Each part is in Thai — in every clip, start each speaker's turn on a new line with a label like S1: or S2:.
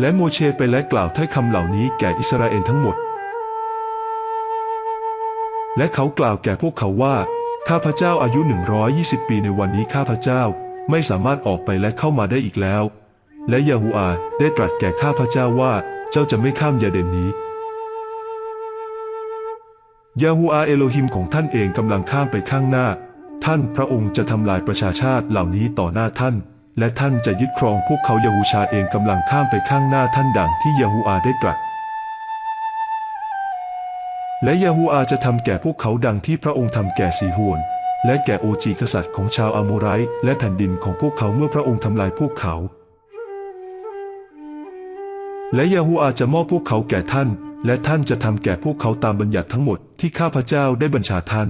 S1: และโมเชไปและกล่าวถ้อยคำเหล่านี้แก่อิสราเอลทั้งหมด และเขากล่าวแก่พวกเขาว่า ข้าพเจ้าอายุ 120 ปีในวันนี้ข้าพเจ้าไม่สามารถออกไปและเข้ามาได้อีกแล้ว และยาฮูอาได้ตรัสแก่ข้าพเจ้าว่าเจ้าจะไม่ข้ามยาเดนนี้ยาฮูอาเอโลฮิมของท่านเองกำลังข้ามไปข้างหน้า ท่านพระองค์จะทำลายประชาชาติเหล่านี้ต่อหน้าท่าน และท่านจะยึดครองพวกเขายาฮูชาเองกำลังข้ามไปข้างหน้าท่านดังที่ยาฮูอาได้ตรัสและยาฮูอาจะทำแก่พวกเขาดังที่พระองค์ทำแก่สีโหวนและแก่โอจีกษัตริย์ของชาวอาโมไรและแผ่นดินของพวกเขาเมื่อพระองค์ทำลายพวกเขา และยาฮูอาจะมอบพวกเขาแก่ท่าน และท่านจะทำแก่พวกเขาตามบัญญัติทั้งหมดที่ข้าพเจ้าได้บัญชาท่าน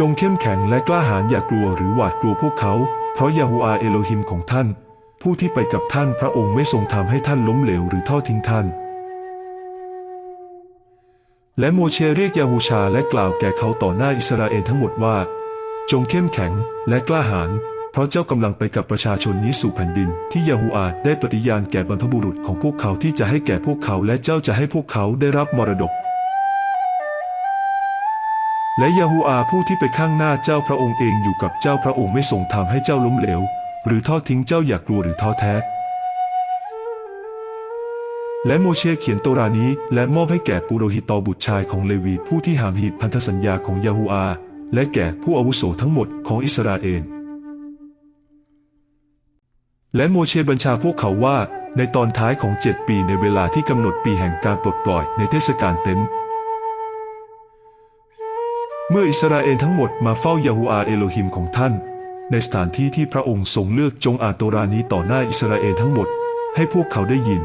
S1: จงเข้มแข็งและกล้าหาญอย่ากลัวหรือหวาดกลัวพวกเขา เพราะยาฮูอาเอโลฮิมของท่าน ผู้ที่ไปกับท่านพระองค์ไม่ทรงทำให้ท่านล้มเหลวหรือทอดทิ้งท่าน และโมเชเรียกยาฮูชาและกล่าวแก่เขาต่อหน้าอิสราเอลทั้งหมดว่า จงเข้มแข็งและกล้าหาญเพราะเจ้ากำลังไปกับประชาชนนี้สู่แผ่นดิน ที่ยาฮูอาได้ปฏิญาณแก่บรรพบุรุษของพวกเขาที่จะให้แก่พวกเขาและเจ้าจะให้พวกเขาได้รับมรดก และยาฮูอาผู้ที่ไปข้างหน้าเจ้าพระองค์เองอยู่กับเจ้าพระองค์ไม่ทรงทำให้เจ้าล้มเหลว หรือทอดทิ้งเจ้าอยากกลัวหรือท้อแท้ และโมเชเขียนโตรานี้ และมอบให้แก่ปุโรหิตอบุตรชายของเลวีผู้ที่หามหีบพันธสัญญาของยาฮูอา และแก่ผู้อาวุโสทั้งหมดของอิสราเอลและโมเชบัญชาพวกเขาว่าในตอนท้ายของเจ็ดปีในเวลาที่กำหนดปีแห่งการปลดปล่อยในเทศกาลเต็นท์ เมื่ออิสราเอลทั้งหมดมาเฝ้ายาฮูอาเอโลฮิมของท่าน ในสถานที่ที่พระองค์ทรงเลือกจงอ่านโตรานี้ต่อหน้าอิสราเอลทั้งหมด ให้พวกเขาได้ยิน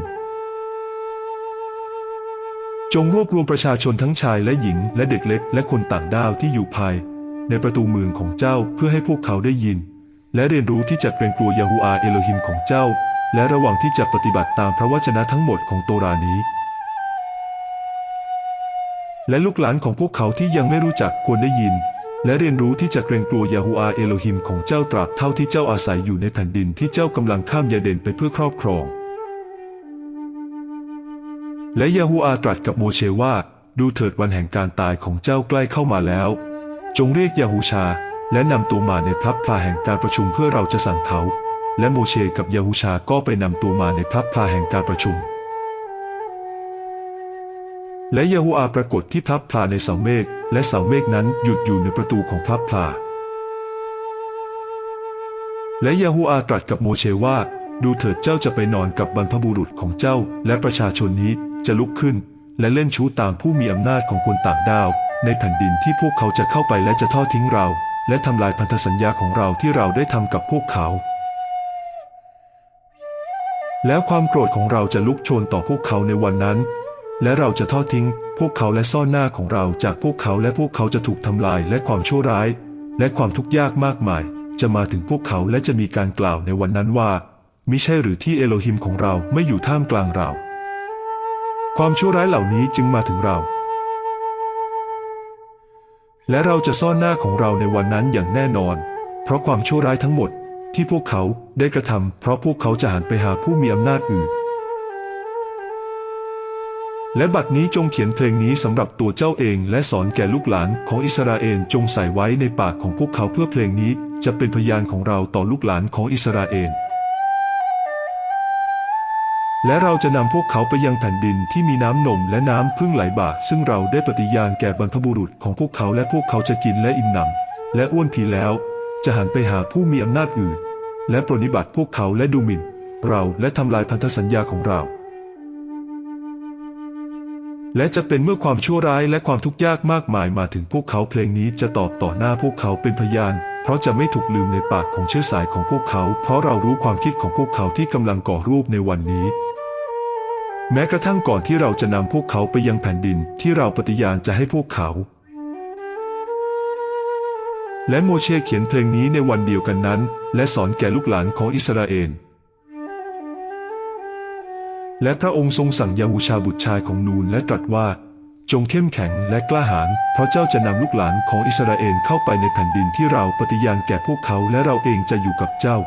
S1: จงรวบรวมประชาชนทั้งชายและหญิงและเด็กเล็กและคนต่างด้าวที่อยู่ภาย ในประตูเมืองของเจ้าเพื่อให้พวกเขาได้ยิน และเรียนรู้ที่จะเกรงกลัวยาฮูอาเอโลฮิมของเจ้า และระหวังที่จะปฏิบัติตามพระวจนะทั้งหมดของโตรานี้ และลูกหลานของพวกเขาที่ยังไม่รู้จักควรได้ยิน และเรียนรู้ที่จะเกรงกลัวยาฮูอาเอโลฮิมของเจ้าตราบเท่าที่เจ้าอาศัยอยู่ในแผ่นดินที่เจ้ากำลังข้ามยาเดนไปเพื่อครอบครอง และยาฮูอาตรัสกับโมเชว่า ดูเถิดวันแห่งการตายของเจ้าใกล้เข้ามาแล้ว จงเรียกยาฮูชา และนำตัวมาในพลับพลาแห่งการประชุมเพื่อเราจะสั่งเขา และโมเชกับยาฮูชาก็ไปนำตัวมาในพลับพลาแห่งการประชุม และยาฮูอาปรากฏที่พลับพลาในเสาเมฆและเสาเมฆนั้นหยุดอยู่ในประตูของพลับพลาและยาฮูอาตรัสกับโมเชว่า ดูเถิดเจ้าจะไปนอนกับบรรพบุรุษของเจ้า และประชาชนนี้จะลุกขึ้น และเล่นชู้ตามผู้มีอำนาจของคนต่างดาว ในแผ่นดินที่พวกเขาจะเข้าไปและจะทอดทิ้งเรา และทำลายพันธสัญญาของเราที่เราได้ทำกับพวกเขา แล้วความโกรธของเราจะลุกโชนต่อพวกเขาในวันนั้น และเราจะทอดทิ้ง พวกเขาและซ่อนหน้าของเราจากพวกเขาและพวกเขาจะถูกทำลายและความชั่วร้าย และความทุกข์ยากมากมาย จะมาถึงพวกเขาและจะมีการกล่าวในวันนั้นว่ามิใช่หรือที่เอโลฮิมของเราไม่อยู่ท่ามกลางเรา ความชั่วร้ายเหล่านี้จึงมาถึงเรา และเราจะซ่อนหน้าของเราในวันนั้นอย่างแน่นอน เพราะความชั่วร้ายทั้งหมดที่พวกเขาได้กระทำเพราะพวกเขาจะหันไปหาผู้มีอำนาจอื่น และบัดนี้จงเขียนเพลงนี้สำหรับตัวเจ้าเองและสอนแก่ลูกหลานของอิสราเอลจงใส่ไว้ในปากของพวกเขาเพื่อเพลงนี้จะเป็นพยานของเราต่อลูกหลานของอิสราเอลและเราจะนำพวกเขาไปยังแผ่นดินที่มีน้ำนมและน้ำพึ่งไหลบ่าซึ่งเราได้ปฏิญาณแก่บรรพบุรุษของพวกเขาและพวกเขาจะกินและอิ่มหนำและอ้วนทีแล้ว จะหันไปหาผู้มีอำนาจอื่น และปรนนิบัติพวกเขาและดูหมิ่น เราและทำลายพันธสัญญาของเรา และจะเป็นเมื่อความชั่วร้ายและความทุกข์ยากมากมายมาถึงพวกเขาเพลงนี้จะตอบต่อหน้าพวกเขาเป็นพยาน เพราะจะไม่ถูกลืมในปากของเชื้อสายของพวกเขา เพราะเรารู้ความคิดของพวกเขาที่กำลังก่อรูปในวันนี้ แม้กระทั่งก่อนที่เราจะนำพวกเขาไปยังแผ่นดินที่เราปฏิญาณจะให้พวกเขา และโมเชเขียนเพลงนี้ในวันเดียวกันนั้น และสอนแก่ลูกหลานของอิสราเอล และพระองค์ทรงสั่งยาฮูชาบุตรชายของนูนและตรัสว่า จงเข้มแข็งและกล้าหาญเพราะเจ้าจะนำลูกหลานของอิสราเอลเข้าไปในแผ่นดินที่เราปฏิญาณแก่พวกเขาและเราเองจะอยู่กับเจ้า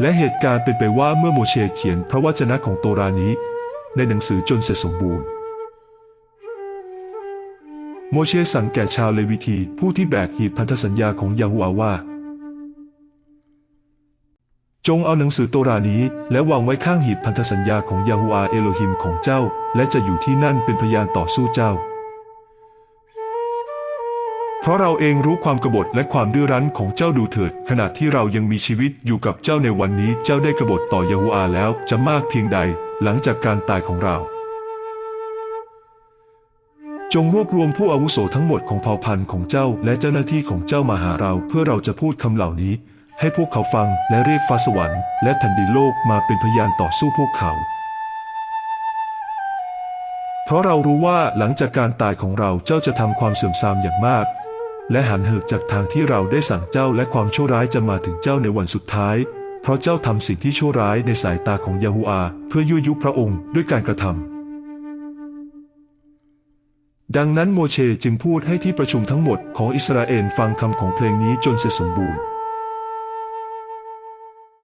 S1: และเหตุการณ์เป็นไปว่าเมื่อโมเชเขียนพระวจนะของโตรานี้ ในหนังสือจนเสร็จสมบูรณ์โมเชสั่งแก่ชาวเลวีทีผู้ที่แบกหีบพันธสัญญาของยาฮูอาว่า จงเอาหนังสือโตรานี้และวางไว้ข้างหีบพันธสัญญาของยาฮูอาเอโลฮิมของเจ้า และจะอยู่ที่นั่นเป็นพยานต่อสู้เจ้า เพราะเราเองรู้ความกบฏและความดื้อรั้นของเจ้าดูเถิด ขณะที่เรายังมีชีวิตอยู่กับเจ้าในวันนี้เจ้าได้กบฏต่อยาฮูอาแล้วจะมากเพียงใด หลังจากการตายของเรา จงรวบรวมผู้อาวุโสทั้งหมดของเผ่าพันธุ์ของเจ้าและเจ้าหน้าที่ของเจ้ามาหาเราเพื่อเราจะพูดคำเหล่านี้ ให้พวกเขาฟังและเรียกฟ้าสวรรค์และแผ่นดินโลกมาเป็นพยานต่อสู้พวกเขา เพราะเรารู้ว่าหลังจากการตายของเราเจ้าจะทำความเสื่อมทรามอย่างมาก และหันเหิกจากทางที่เราได้สั่งเจ้าและความชั่วร้ายจะมาถึงเจ้าในวันสุดท้าย เพราะเจ้าทำสิ่งที่ชั่วร้ายในสายตาของยาฮูอา เพื่อยั่วยุพระองค์ด้วยการกระทำดังนั้นโมเชจึงพูดให้ที่ประชุมทั้งหมดของอิสราเอลฟังคำของเพลงนี้จนเสร็จสมบูรณ์